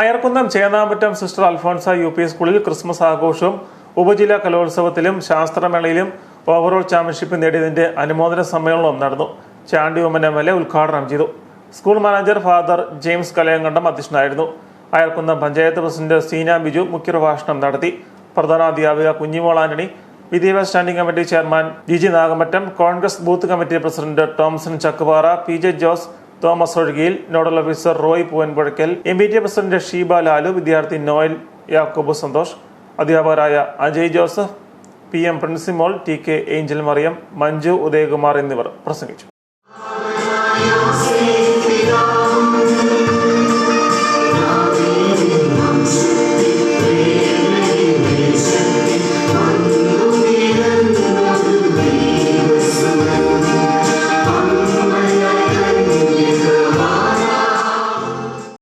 Ayarkunnam Chennamattam sister Alphonsa U P സ്കൂളിൽ Christmas ആഘോഷവും ഉപജില്ലാ കലോത്സവത്തിലും ശാസ്ത്രമേളയിലും ഓവറോൾ ചാമ്പ്യൻഷിപ്പ് നേടിയതിന്റെ അനുമോദന സമ്മേളനവും നടന്നു. Chandy Oommen M L A ഉദ്ഘാടനം ചെയ്തു. School manager father James Kalayankandam അധ്യക്ഷനായിരുന്നു. അയർക്കുന്നം പഞ്ചായത്ത് പ്രസിഡന്റ് സീന ബിജു മുഖ്യപ്രഭാഷണം നടത്തി. പ്രധാനാധ്യാപിക കുഞ്ഞിമോൾ ആന്റണി വിദ്യാഭ്യാസ standing committee chairman G G Nagamattam Congress booth committee president Tomson Chakkupara P J Jose Thomas ഒഴുകിയിൽ nodal officer Roy Poovanpuzhakkal M B T president Sheeba Lalu വിദ്യാർത്ഥി നോയൽ യാക്കോബ് സന്തോഷ് അധ്യാപകരായ Ajay Joseph P M Princymol T K Angel Mariyam Manju Udayakumar എന്നിവർ പ്രസംഗിച്ചു.